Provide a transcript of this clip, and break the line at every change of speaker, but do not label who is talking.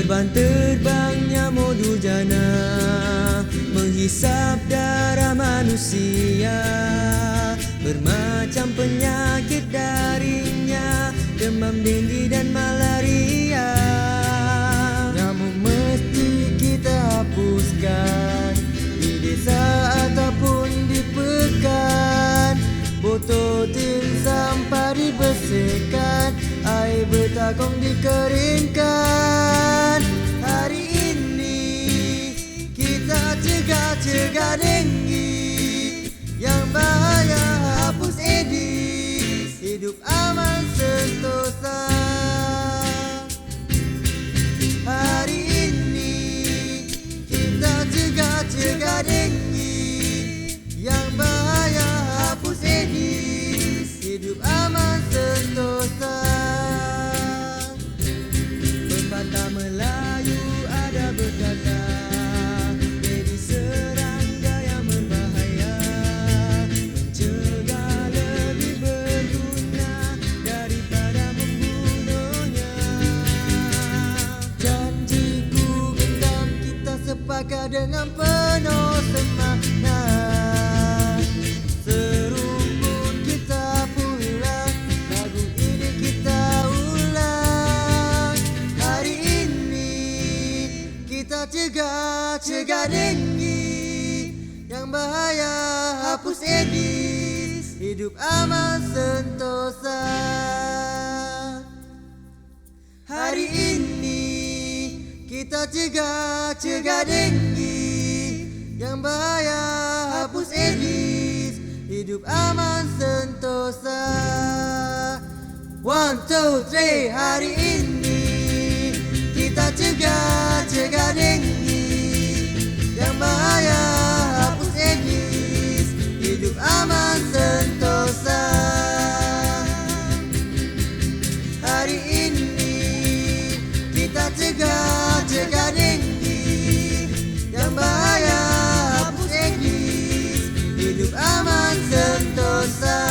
Terbang-terbangnya modu jana Menghisap darah manusia. Bermacam penyakit darinya Demam tinggi dan malaria. Nyamuk mesti kita hapuskan Di desa ataupun di pekan. Botol tin sampah dibersihkan Air bertakung dikeringkan dengan penuh semangat. Serumpun kita pulang Lagu ini kita ulang. Hari ini kita cegah Cegah denggi Yang bahaya hapus edis Hidup aman sentosa. Hari ini kita cegah Cegah denggi Yang bahaya hapus edis Hidup aman sentosa. One, two, three Hari ini. Kita cegah Cegah denggi Yang bahaya hapus edis Hidup aman sentosa. Hari ini kita cegah hidup aman sentosa